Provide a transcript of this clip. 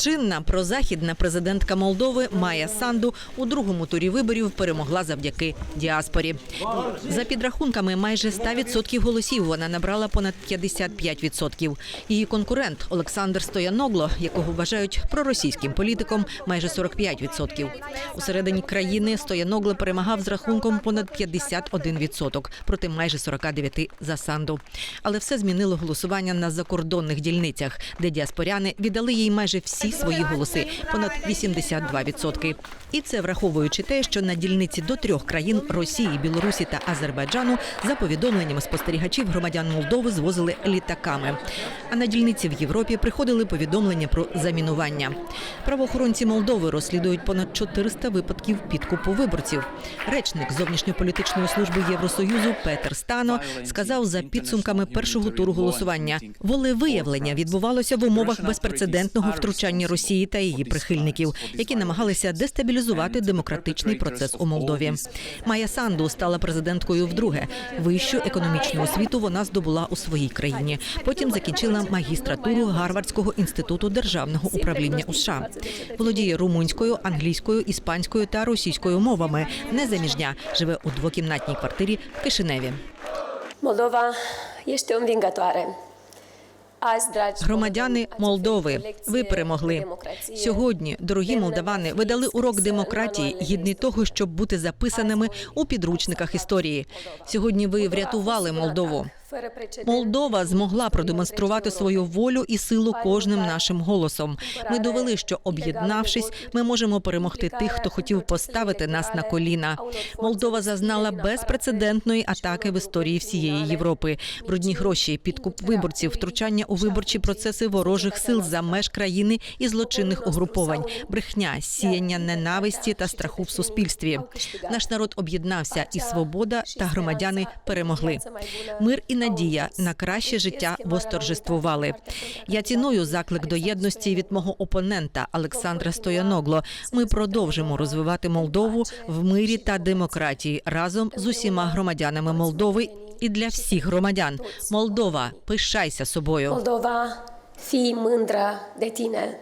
Чинна прозахідна президентка Молдови Майя Санду у другому турі виборів перемогла завдяки діаспорі. За підрахунками, майже 100% голосів вона набрала понад 55%. Її конкурент Олександр Стояногло, якого вважають проросійським політиком, майже 45%. У середині країни Стояногло перемагав з рахунком понад 51% проти майже 49% за Санду. Але все змінило голосування на закордонних дільницях, де діаспоряни віддали їй майже всі свої голоси понад 82%. І це враховуючи те, що на дільниці до трьох країн Росії, Білорусі та Азербайджану за повідомленнями спостерігачів громадян Молдови звозили літаками. А на дільниці в Європі приходили повідомлення про замінування. Правоохоронці Молдови розслідують понад 400 випадків підкупу виборців. Речник зовнішньополітичної служби Євросоюзу Петер Стано сказав за підсумками першого туру голосування. Волевиявлення відбувалося в умовах безпрецедентного втручання Росії та її прихильників, які намагалися дестабілізувати демократичний процес у Молдові. Майя Санду стала президенткою вдруге. Вищу економічну освіту вона здобула у своїй країні. Потім закінчила магістратуру Гарвардського інституту державного управління у США. Володіє румунською, англійською, іспанською та російською мовами. Незаміжня живе у двокімнатній квартирі в Кишиневі. Învingătoare. Azi, dragi Громадяни Молдови, ви перемогли сьогодні. Дорогі молдавани, ви дали урок демократії, гідний того, щоб бути записаними у підручниках історії. Сьогодні ви врятували Молдову. Молдова змогла продемонструвати свою волю і силу кожним нашим голосом. Ми довели, що об'єднавшись, ми можемо перемогти тих, хто хотів поставити нас на коліна. Молдова зазнала безпрецедентної атаки в історії всієї Європи. Брудні гроші, підкуп виборців, втручання у виборчі процеси ворожих сил за меж країни і злочинних угруповань, брехня, сіяння ненависті та страху в суспільстві. Наш народ об'єднався, і свобода та громадяни перемогли. Мир і надія на краще життя восторжествували. Я ціную заклик до єдності від мого опонента Олександра Стояногло. Ми продовжимо розвивати Молдову в мирі та демократії разом з усіма громадянами Молдови і для всіх громадян. Молдова, пишайся собою. Fii mândră de tine.